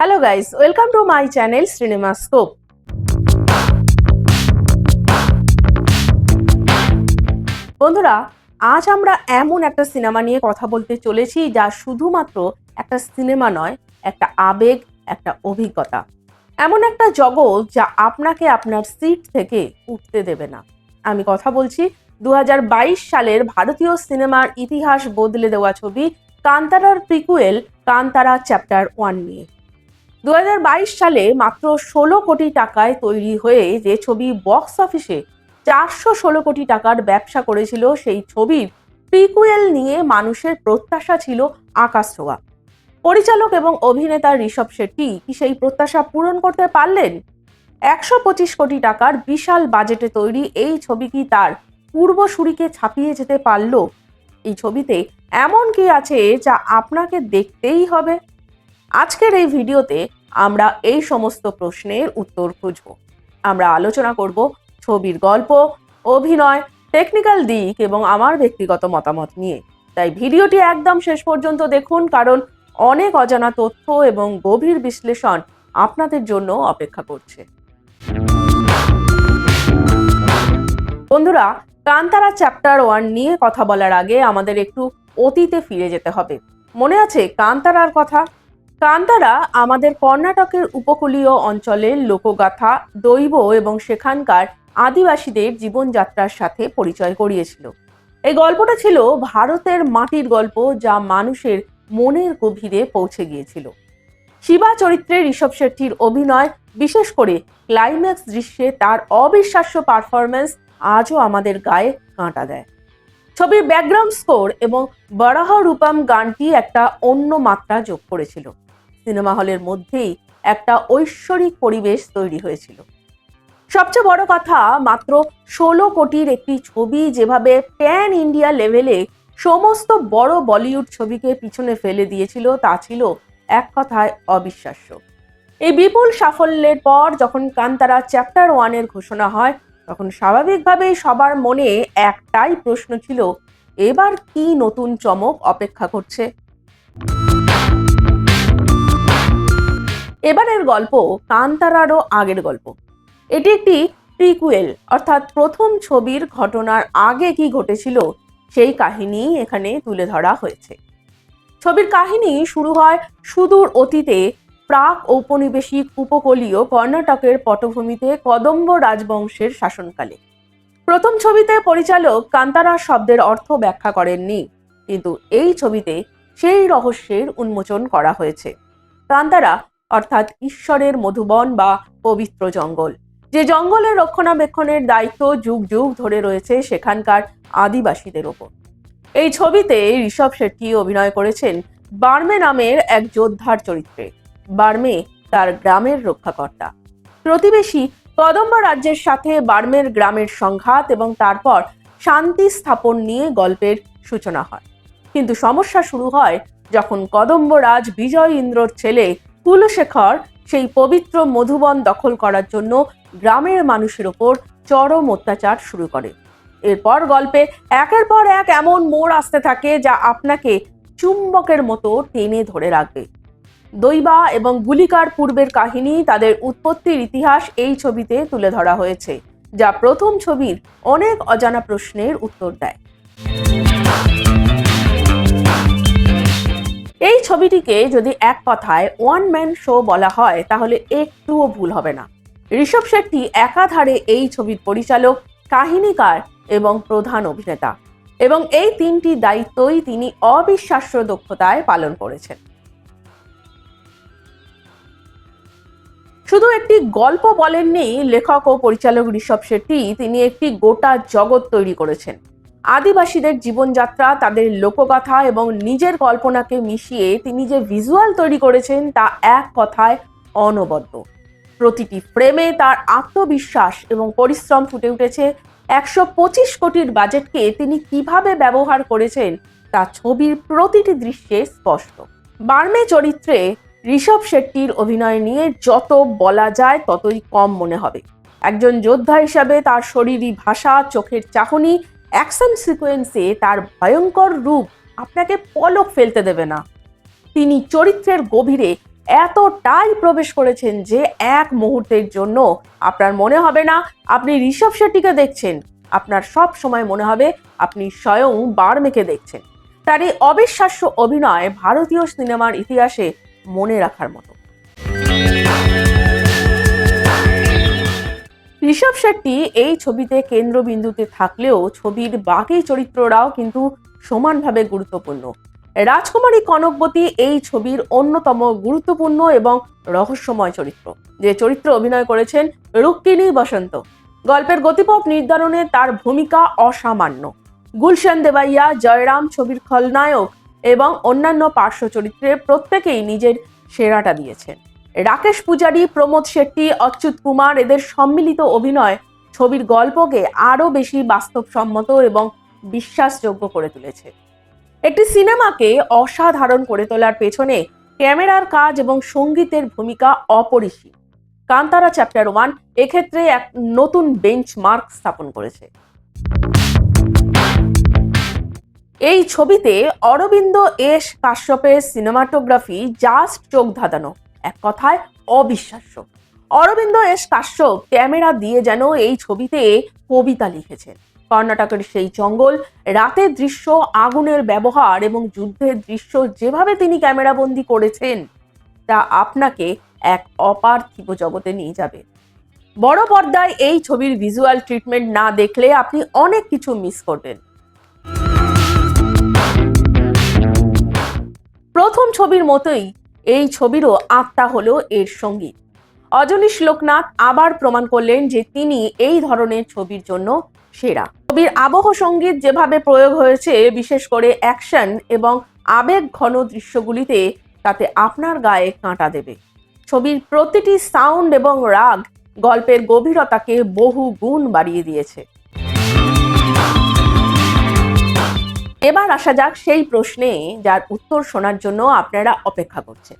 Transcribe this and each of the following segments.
Hello guys welcome to my channel cinema scope বন্ধুরা, আজ আমরা এমন একটা সিনেমা নিয়ে কথা বলতে চলেছি যা শুধুমাত্র একটা সিনেমা নয়, একটা আবেগ, একটা অভিজ্ঞতা। এমন একটা জগৎ যা আপনাকে আপনার সিট থেকে উঠতে দেবে না। আমি কথা বলছি দু হাজার বাইশ সালের ভারতীয় সিনেমার ইতিহাস বদলে দেওয়া ছবি, কান্তারার প্রিকুয়েল কান্তারা চ্যাপ্টার ওয়ান নিয়ে। দু হাজার বাইশ সালে মাত্র ষোলো কোটি টাকায় তৈরি হয়ে যে ছবি বক্স অফিসে চারশো ষোলো কোটি টাকার ব্যবসা করেছিল, সেই ছবির প্রিকুয়েল নিয়ে মানুষের প্রত্যাশা ছিল আকাশ ছোঁয়া। পরিচালক এবং অভিনেতা ঋষভ শেট্টি কি সেই প্রত্যাশা পূরণ করতে পারলেন? একশো পঁচিশ কোটি টাকার বিশাল বাজেটে তৈরি এই ছবি কি তার পূর্বসূরিকে ছাপিয়ে যেতে পারল? এই ছবিতে এমন কি আছে যা আপনাকে দেখতেই হবে? আজকের এই ভিডিওতে আমরা এই সমস্ত প্রশ্নের উত্তর খুঁজব। আমরা আলোচনা করব ছবির গল্প, অভিনয় টেকনিক্যাল দিক এবং আমার ব্যক্তিগত মতামত নিয়ে। তাই ভিডিওটি একদম শেষ পর্যন্ত দেখুন, কারণ অনেক অজানা তথ্য এবং গভীর বিশ্লেষণ আপনাদের জন্য অপেক্ষা করছে। বন্ধুরা, কান্তারা চ্যাপ্টার ওয়ান নিয়ে কথা বলার আগে আমাদের একটু অতীতে ফিরে যেতে হবে। মনে আছে কান্তারার কথা? কান্তারা আমাদের কর্ণাটকের উপকূলীয় অঞ্চলের লোকগাথা, দৈব এবং সেখানকার আদিবাসীদের জীবনযাত্রার সাথে পরিচয় করিয়েছিল। এই গল্পটা ছিল ভারতের মাটির গল্প যা মানুষের মনের গভীরে পৌঁছে গিয়েছিল। শিবা চরিত্রে ঋষভ শেট্টির অভিনয়, বিশেষ করে ক্লাইম্যাক্স দৃশ্যে তার অবিশ্বাস্য পারফরমেন্স আজও আমাদের গায়ে কাঁটা দেয়। ছবির ব্যাকগ্রাউন্ড স্কোর এবং বরাহ রূপম গানটি একটা অন্য মাত্রা যোগ করেছিল। সিনেমা হলের মধ্যেই একটা ঐশ্বরিক পরিবেশ তৈরি হয়েছিল। সবচেয়ে বড় কথা মাত্র ষোলো কোটির একটি ছবি যেভাবে প্যান ইন্ডিয়া লেভেলে সমস্ত বড় বলিউড ছবিকে পিছনে ফেলে দিয়েছিল, তা ছিল এক কথায় অবিশ্বাস্য। এই বিপুল সাফল্যের পর যখন কান্তারা চ্যাপ্টার ওয়ানের ঘোষণা হয়, তখন স্বাভাবিকভাবেই সবার মনে একটাই প্রশ্ন ছিল, এবার কি নতুন চমক অপেক্ষা করছে? এবারের গল্প কান্তারারও আগের গল্প। এটি একটি প্রিকুয়েল অর্থাৎ প্রথম ছবির ঘটনার আগে কি ঘটেছিল সেই কাহিনী এখানে তুলে ধরা হয়েছে। ছবির কাহিনী শুরু হয় সুদূর অতীতে প্রাক ঔপনিবেশিক উপকূলীয় কর্ণাটকের পটভূমিতে কদম্ব রাজবংশের শাসনকালে। প্রথম ছবিতে পরিচালক কান্তারা শব্দের অর্থ ব্যাখ্যা করেননি, কিন্তু এই ছবিতে সেই রহস্যের উন্মোচন করা হয়েছে। কান্তারা অর্থাৎ ঈশ্বরের মধুবন বা পবিত্র জঙ্গল। যে জঙ্গলের রক্ষণাবেক্ষণের দায়িত্ব যুগ যুগ ধরে রয়েছে সেখানকার আদিবাসীদের ওপর। এই ছবিতে ঋষভ শেট্টি অভিনয় করেছেন বার্মে নামের এক যোদ্ধার চরিত্রে। বার্মে তার গ্রামের রক্ষাকর্তা। প্রতিবেশী কদম্ব রাজ্যের সাথে বার্মের গ্রামের সংঘাত এবং তারপর শান্তি স্থাপন নিয়ে গল্পের সূচনা হয়। কিন্তু সমস্যা শুরু হয় যখন কদম্ব রাজ বিজয় ইন্দ্রর ছেলে কুলশেখর সেই পবিত্র মধুবন দখল করার জন্য গ্রামের মানুষের ওপর চরম অত্যাচার শুরু করে। এরপর গল্পে একের পর এক এমন মোড় আসতে থাকে যা আপনাকে চুম্বকের মতো টেনে ধরে রাখবে। দৈবা এবং গুলিকার পূর্বের কাহিনী তাদের উৎপত্তির ইতিহাস এই ছবিতে তুলে ধরা হয়েছে, যা প্রথম ছবির অনেক অজানা প্রশ্নের উত্তর দেয়। এই ছবিটিকে যদি এক কথায় ওয়ান ম্যান শো বলা হয়, তাহলে একটুও ভুল হবে না। ঋষভ শেট্টি একাধারে এই ছবির পরিচালক, কাহিনীকার এবং প্রধান অভিনেতা। এবং এই তিনটি দায়িত্বই তিনি অবিশ্বাস্য দক্ষতায় পালন করেছেন। শুধু একটি গল্প বলেননি, লেখক ও পরিচালক ঋষভ শেট্টি, তিনি একটি গোটা জগৎ তৈরি করেছেন। আদিবাসীদের জীবনযাত্রা, তাদের লোকগাথা এবং নিজের কল্পনাকে মিশিয়ে তিনি যে ভিজুয়াল তৈরি করেছেন তা এক কথায় অনবদ্য। প্রতিটি ফ্রেমে তার আত্মবিশ্বাস এবং পরিশ্রম ফুটে উঠেছে। একশো পঁচিশ কোটির বাজেটকে তিনি কীভাবে ব্যবহার করেছেন, তা ছবির প্রতিটি দৃশ্যে স্পষ্ট। বার্মে চরিত্রে ঋষভ শেট্টির অভিনয় নিয়ে যত বলা যায় ততই কম মনে হবে। একজন যোদ্ধা হিসাবে তার শরীরী ভাষা, চোখের চাহনি অ্যাকশন সিকোয়েন্সে তার ভয়ঙ্কর রূপ আপনাকে পলক ফেলতে দেবে না। তিনি চরিত্রের গভীরে এতটাই প্রবেশ করেছেন যে এক মুহূর্তের জন্য আপনার মনে হবে না, আপনি ঋষভ শেট্টিকে দেখছেন। আপনার সব সময় মনে হবে আপনি স্বয়ং বার্মেকে দেখছেন। তার এই অবিশ্বাস্য অভিনয় ভারতীয় সিনেমার ইতিহাসে মনে রাখার মতো। ঋষভ শেট্টি এই ছবিতে কেন্দ্রবিন্দুতে থাকলেও ছবির বাকি চরিত্ররাও কিন্তু সমানভাবে গুরুত্বপূর্ণ। রাজকুমারী কনকবতী এই ছবির অন্যতম গুরুত্বপূর্ণ এবং রহস্যময় চরিত্র। যে চরিত্র অভিনয় করেছেন রুক্মিণী বসন্ত। গল্পের গতিপথ নির্ধারণে তার ভূমিকা অসামান্য। গুলশান দেবাইয়া, জয়রাম ছবির খলনায়ক এবং অন্যান্য পার্শ্ব চরিত্রে প্রত্যেকেই নিজের সেরাটা দিয়েছেন। রাকেশ পূজারি, প্রমোদ শেট্টি, অচ্যুত কুমার এদের সম্মিলিত অভিনয় ছবির গল্পকে আরও বেশি বাস্তবসম্মত এবং বিশ্বাসযোগ্য করে তুলেছে। একটি সিনেমাকে অসাধারণ করে তোলার পেছনে ক্যামেরার কাজ এবং সঙ্গীতের ভূমিকা অপরিসীম। কান্তারা চ্যাপ্টার ওয়ান এক্ষেত্রে এক নতুন বেঞ্চমার্ক স্থাপন করেছে। এই ছবিতে অরবিন্দ এস কাশ্যপের সিনেমাটোগ্রাফি জাস্ট চোখ ধাঁধানো এক কথায় অবিশ্বাস্য। অরবিন্দ এস কাশ্যপ ক্যামেরা দিয়ে যেন এই ছবিতে কবিতা লিখেছেন। কর্ণাটকের সেই জঙ্গল, রাতের দৃশ্য, আগুনের ব্যবহার এবং যুদ্ধের দৃশ্য যেভাবে তিনি ক্যামেরাবন্দি করেছেন, তা আপনাকে এক অপার্থিব জগতে নিয়ে যাবে। বড় পর্দায় এই ছবির ভিজুয়াল ট্রিটমেন্ট না দেখলে আপনি অনেক কিছু মিস করবেন। প্রথম ছবির মতোই এই ছবিরও আত্মা হলো এর সংগীত অজনীশ লোকনাথ আবার প্রমাণ করলেন যে তিনি এই ধরনের ছবির জন্য সেরা। ছবির আবহ সংগীত যেভাবে প্রয়োগ হয়েছে, বিশেষ করে অ্যাকশন এবং আবেগ ঘন দৃশ্যগুলিতে তাতে আপনার গায়ে কাঁটা দেবে। ছবির প্রতিটি সাউন্ড এবং রাগ গল্পের গভীরতাকে বহু গুণ বাড়িয়ে দিয়েছে। এবার আসা যাক সেই প্রশ্নে যার উত্তর শোনার জন্য আপনারা অপেক্ষা করছেন।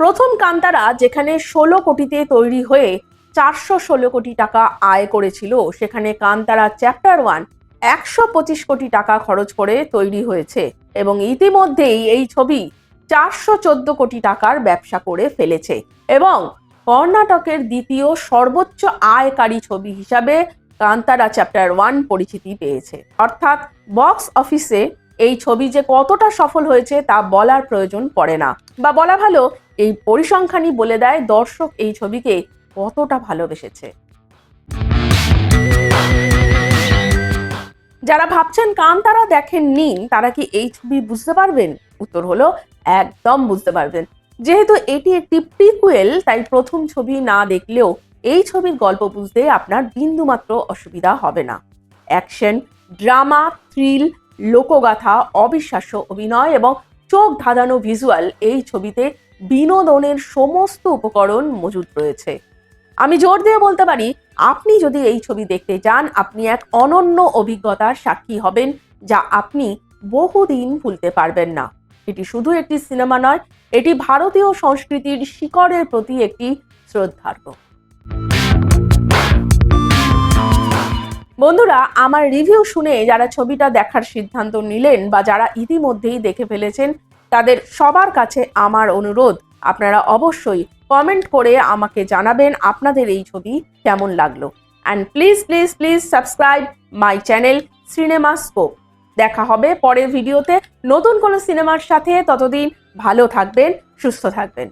প্রথম কান্তারা যেখানে ষোলো কোটিতে তৈরি হয়ে চারশো ষোলো কোটি টাকা আয় করেছিল, সেখানে কান্তারা চ্যাপ্টার ওয়ান একশো পঁচিশ কোটি টাকা খরচ করে তৈরি হয়েছে এবং ইতিমধ্যেই এই ছবি চারশো চোদ্দ কোটি টাকার ব্যবসা করে ফেলেছে এবং কর্ণাটকের দ্বিতীয় সর্বোচ্চ আয়কারী ছবি হিসাবে কান্তারা চ্যাপ্টার ওয়ান পরিচিতি পেয়েছে। অর্থাৎ বক্স অফিসে এই ছবি যে কতটা সফল হয়েছে তা বলার প্রয়োজন পড়ে না। বা বলা ভালো, এই পরিসংখ্যানই বলে দেয় দর্শক এই ছবিকে কতটা ভালোবেসেছে। যারা ভাবছেন কান্তারা দেখেননি, তারা কি এই ছবি বুঝতে পারবেন? উত্তর হলো, একদম বুঝতে পারবেন। যেহেতু এটি একটি প্রিকুয়েল তাই প্রথম ছবি না দেখলেও এই ছবির গল্প বুঝতে আপনার বিন্দুমাত্র অসুবিধা হবে না। অ্যাকশন, ড্রামা, থ্রিল, লোকগাথা, অবিশ্বাস্য অভিনয় এবং চোখ ধাঁধানো ভিজুয়াল এই ছবিতে বিনোদনের সমস্ত উপকরণ মজুদ রয়েছে। আমি জোর দিয়ে বলতে পারি, আপনি যদি এই ছবি দেখতে যান আপনি এক অনন্য অভিজ্ঞতার সাক্ষী হবেন যা আপনি বহুদিন ভুলতে পারবেন না। এটি শুধু একটি সিনেমা নয়, এটি ভারতীয় সংস্কৃতির শিকড়ের প্রতি একটি শ্রদ্ধার্ঘ। বন্ধুরা, আমার রিভিউ শুনে যারা ছবিটা দেখার সিদ্ধান্ত নিলেন বা যারা ইতিমধ্যেই দেখে ফেলেছেন, তাদের সবার কাছে আমার অনুরোধ। আপনারা অবশ্যই কমেন্ট করে আমাকে জানাবেন আপনাদের এই ছবি কেমন লাগল। And please please please subscribe my channel cinema scope দেখা হবে পরের ভিডিওতে। নতুন কোনো সিনেমার সাথে ততদিন ভালো থাকবেন, সুস্থ থাকবেন।